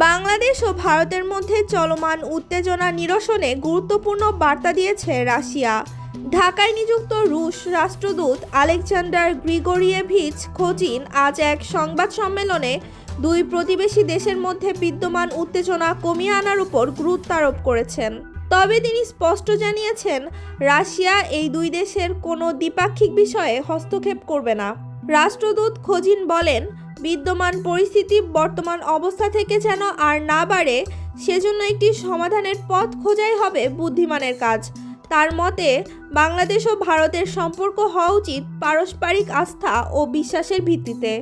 বাংলাদেশ ও ভারতের মধ্যে চলমান উত্তেজনা নিরসনে গুরুত্বপূর্ণ বার্তা দিয়েছে রাশিয়া। ঢাকায় নিযুক্ত রুশ রাষ্ট্রদূত আলেকজান্ডার গ্রিগোরিয়েভিচ খোজিন আজ এক সংবাদ সম্মেলনে দুই প্রতিবেশী দেশের মধ্যে বিদ্যমান উত্তেজনা কমিয়ে আনার উপর গুরুত্ব আরোপ করেছেন। তবে তিনি স্পষ্ট জানিয়েছেন, রাশিয়া এই দুই দেশের কোনো দ্বিপাক্ষিক বিষয়ে হস্তক্ষেপ করবে না। রাষ্ট্রদূত খোজিন বলেন বিদ্যমান পরিস্থিতি, বর্তমান অবস্থা থেকে যেন আর না বাড়ে, সেজন্য একটি সমাধানের পথ খোঁজাই হবে বুদ্ধিমানের কাজ। তার মতে, বাংলাদেশ ও ভারতের সম্পর্ক হওয়া উচিত পারস্পরিক আস্থা ও বিশ্বাসের ভিত্তিতে।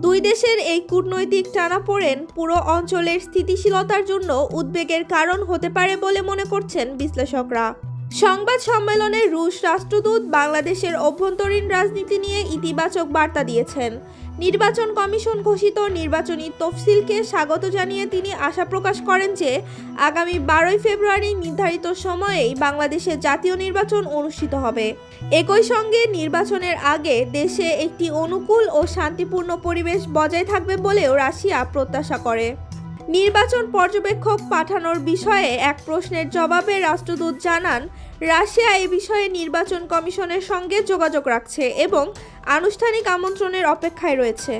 দুই দেশের এই কূটনৈতিক টানাপোড়েন পুরো অঞ্চলের স্থিতিশীলতার জন্য উদ্বেগের কারণ হতে পারে বলে মনে করছেন বিশ্লেষকরা। সংবাদ সম্মেলনে রুশ রাষ্ট্রদূত বাংলাদেশের অভ্যন্তরীণ রাজনীতি নিয়ে ইতিবাচক বার্তা দিয়েছেন। নির্বাচন কমিশন ঘোষিত নির্বাচনী তফসিলকে স্বাগত জানিয়ে তিনি আশা প্রকাশ করেন যে, আগামী বারোই ফেব্রুয়ারি নির্ধারিত সময়েই বাংলাদেশে জাতীয় নির্বাচন অনুষ্ঠিত হবে। একই সঙ্গে নির্বাচনের আগে দেশে একটি অনুকূল ও শান্তিপূর্ণ পরিবেশ বজায় থাকবে বলেও রাশিয়া প্রত্যাশা করে। নির্বাচন পর্যবেক্ষক পাঠানোর বিষয়ে এক প্রশ্নের জবাবে রাষ্ট্রদূত জানান, রাশিয়া এ বিষয়ে নির্বাচন কমিশনের সঙ্গে যোগাযোগ রাখছে এবং আনুষ্ঠানিক আমন্ত্রণের অপেক্ষায় রয়েছে।